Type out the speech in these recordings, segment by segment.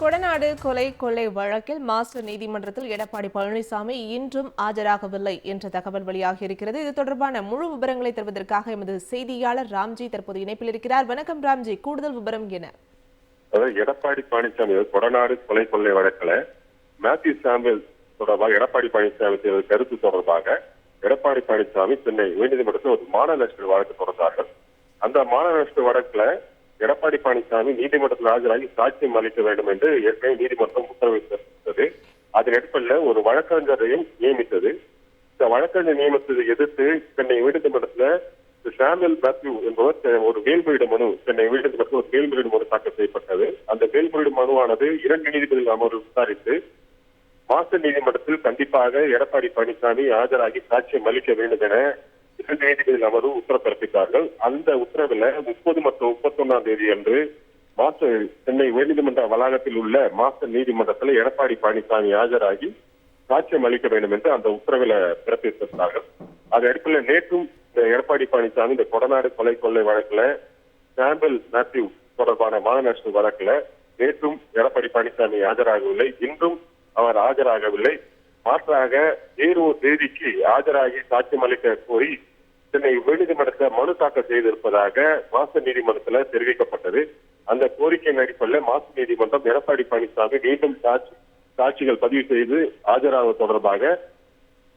கொடநாடு கொலை கொள்ளை வழக்கில் மாஸ்டர் நீதிமன்றத்தில் எடப்பாடி பழனிசாமி இன்றும் ஆஜராகவில்லை என்ற தகவல் வெளியாகி இருக்கிறது. இது தொடர்பான முழு விவரங்களை தருவதற்காக எமது செய்தியாளர் ராம்ஜி தற்போது இணைப்பில் இருக்கிறார். வணக்கம் ராம்ஜி கூடுதல் விவரம் என எடப்பாடி பழனிசாமி கொடநாடு கொலை கொள்ளை வழக்கில் மேத்யூ சாம்பிள் தொடர்பாக எடப்பாடி பழனிசாமி செய்த கருத்து தொடர்பாக எடப்பாடி பழனிசாமி சென்னை உயர்நீதிமன்றத்தில் ஒரு மாநில வழக்கு தொடர்ந்தார்கள். அந்த மாநில வழக்குல எடப்பாடி பழனிசாமி நீதிமன்றத்தில் ஆஜராகி சாட்சியம் அளிக்க வேண்டும் என்று ஏற்கனவே நீதிமன்றம் உத்தரவிட்டிருந்தது அதன் அடிப்படையில் ஒரு வழக்கறிஞரையும் நியமித்தது. இந்த வழக்கறிஞர் நியமித்ததை எதிர்த்து சென்னை உயர்நீதிமன்றத்துல திரு சாமுவேல் மேத்யூ என்பவர் ஒரு மேல்முறையீடு மனு சென்னை உயர்நீதிமன்றத்தில் ஒரு மேல்முறையீடு மனு தாக்கல் செய்யப்பட்டது. அந்த மேல்முறையீடு மனுவானது இரண்டு நீதிபதிகள் அமர்வு விசாரித்து மாஸ்டர் நீதிமன்றத்தில் கண்டிப்பாக எடப்பாடி பழனிசாமி ஆஜராகி சாட்சியம் அளிக்க வேண்டும் என இரண்டு நீதிபதிகள் அமர்வு உத்தரவு பிறப்பித்தார்கள் அந்த உத்தரவுல முப்பது மற்றும் முப்பத்தொன்னாம் தேதி அன்று மாஸ்டர் சென்னை உயர்நீதிமன்ற வளாகத்தில் உள்ள மாஸ்டர் நீதிமன்றத்தில் எடப்பாடி பழனிசாமி ஆஜராகி சாட்சியம் அளிக்க வேண்டும் என்று அந்த உத்தரவில் பிறப்பித்திருந்தார்கள். அது அடிப்படையில் நேற்றும் இந்த எடப்பாடி பழனிசாமி இந்த கொடநாடு கொலை கொள்ளை வழக்குல சாம்பிள் மேத்யூ தொடர்பான மாநகராட்சி நஷ்ட வழக்குல நேற்றும் எடப்பாடி பழனிசாமி ஆஜராகவில்லை. இன்றும் அவர் ஆஜராகவில்லை. மாற்றாக வேறு ஒரு தேதிக்கு ஆஜராகி சாட்சியம் அளிக்க கோரி சென்னை உயர்நீதிமன்றத்தில் மனு தாக்கல் செய்திருப்பதாக மாசு நீதிமன்றத்தில் தெரிவிக்கப்பட்டது. அந்த கோரிக்கையின் அடிப்படையில் மாசு நீதிமன்றம் எடப்பாடி பழனிசாமி மீண்டும் சாட்சி சாட்சிகள் பதிவு செய்து ஆஜராவது தொடர்பாக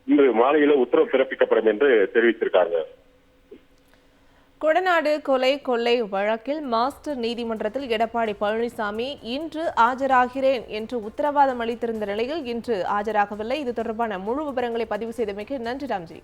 இன்று மாலையில உத்தரவு பிறப்பிக்கப்படும் என்று தெரிவித்திருக்காங்க. கொடநாடு கொலை கொள்ளை வழக்கில் மாஸ்டர் நீதிமன்றத்தில் எடப்பாடி பழனிசாமி இன்று ஆஜராகிறேன் என்று உத்தரவாதம் அளித்திருந்த நிலையில் இன்று ஆஜராகவில்லை. இது தொடர்பான முழு விவரங்களை பதிவு செய்தமைக்கு நன்றி ராம்ஜி.